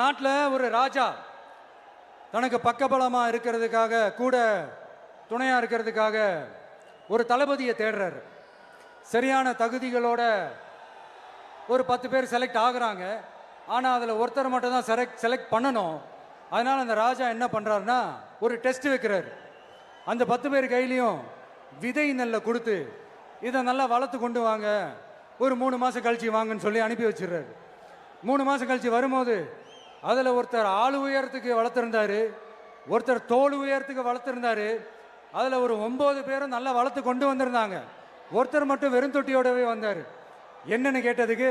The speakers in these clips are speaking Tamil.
நாட்டில் ஒரு ராஜா தனக்கு பக்கபலமாக இருக்கிறதுக்காக கூட துணையாக இருக்கிறதுக்காக ஒரு தளபதியை தேடுறாரு. சரியான தகுதிகளோட ஒரு பத்து பேர் செலக்ட் ஆகுறாங்க. ஆனால் அதில் ஒருத்தர் மட்டும் தான் செலக்ட் செலக்ட் பண்ணணும். அதனால் அந்த ராஜா என்ன பண்ணுறாருன்னா ஒரு டெஸ்ட் வைக்கிறாரு. அந்த பத்து பேர் கையிலையும் விதை நெல்லை கொடுத்து இதை நல்லா வளர்த்து கொண்டு வாங்க. ஒரு மூணு மாதம் கழிச்சு வாங்கன்னு சொல்லி அனுப்பி வச்சிடுறாரு. மூணு மாதம் கழிச்சு வரும்போது அதில் ஒருத்தர் ஆள் உயரத்துக்கு வளர்த்துருந்தாரு ஒருத்தர் தோல் உயரத்துக்கு வளர்த்துருந்தாரு அதில் ஒரு ஒம்பது பேரும் நல்லா வளர்த்து கொண்டு வந்திருந்தாங்க. ஒருத்தர் மட்டும் வெறும் தொட்டியோடவே வந்தார். என்னன்னு கேட்டதுக்கு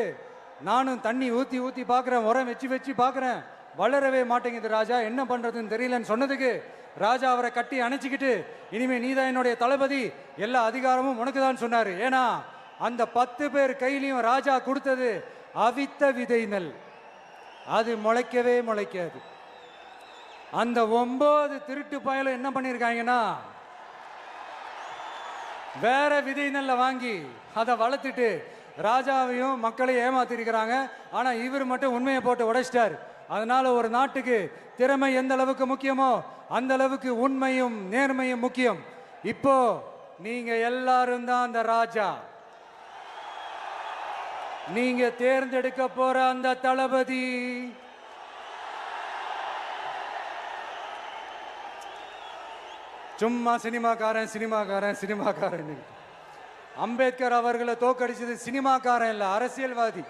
நானும் தண்ணி ஊற்றி ஊற்றி பார்க்குறேன் உரம் வச்சு வச்சு பார்க்குறேன் வளரவே மாட்டேங்குது ராஜா என்ன பண்ணுறதுன்னு தெரியலன்னு சொன்னதுக்கு ராஜா அவரை கட்டி அணைச்சிக்கிட்டு இனிமேல் நீதான் என்னுடைய தளபதி எல்லா அதிகாரமும் உனக்கு தான் சொன்னார். ஏன்னா அந்த பத்து பேர் கையிலையும் ராஜா கொடுத்தது அவித்த விதை நெல் அது முளைக்கவே முளைக்காது. அந்த ஒன்பது திருட்டு பயலும் என்ன பண்ணியிருக்காங்கன்னா வேற விதை நல்ல வாங்கி அதை வளர்த்துட்டு ராஜாவையும் மக்களையும் ஏமாத்திருக்கிறாங்க. ஆனால் இவர் மட்டும் உண்மையை போட்டு உடைச்சிட்டார். அதனால ஒரு நாட்டுக்கு திறமை எந்த அளவுக்கு முக்கியமோ அந்த அளவுக்கு உண்மையும் நேர்மையும் முக்கியம். இப்போ நீங்க எல்லாரும் தான் அந்த ராஜா. நீங்க தேர்ந்தெடுக்க போற அந்த தளபதி. சும்மா சினிமாக்காரன் சினிமாக்காரன் சினிமாக்காரன். அம்பேத்கர் அவர்களை தோக்கடிச்சது சினிமாக்காரன் இல்லை அரசியல்வாதி.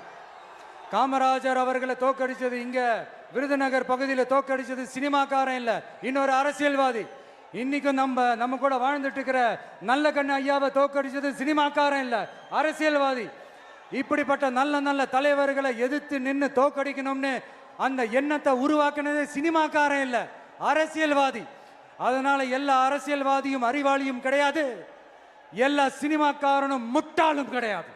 காமராஜர் அவர்களை தோக்கடிச்சது இங்க விருதுநகர் பகுதியில் தோக்கடிச்சது சினிமாக்காரன் இல்லை இன்னொரு அரசியல்வாதி. இன்னைக்கும் நம்ம நம்ம கூட வாழ்ந்துட்டு இருக்கிற நல்ல கண்ணு ஐயாவை தோக்கடிச்சது சினிமாக்காரன் இல்லை அரசியல்வாதி. இப்படிப்பட்ட நல்ல நல்ல தலைவர்களை எதிர்த்து நின்று தோக்கடிக்கணும்னு அந்த எண்ணத்தை உருவாக்கினதே சினிமாக்காரன் இல்லை அரசியல்வாதி. அதனால எல்லா அரசியல்வாதியும் அறிவாளியும் கிடையாது. எல்லா சினிமாக்காரனும் முட்டாளும் கிடையாது.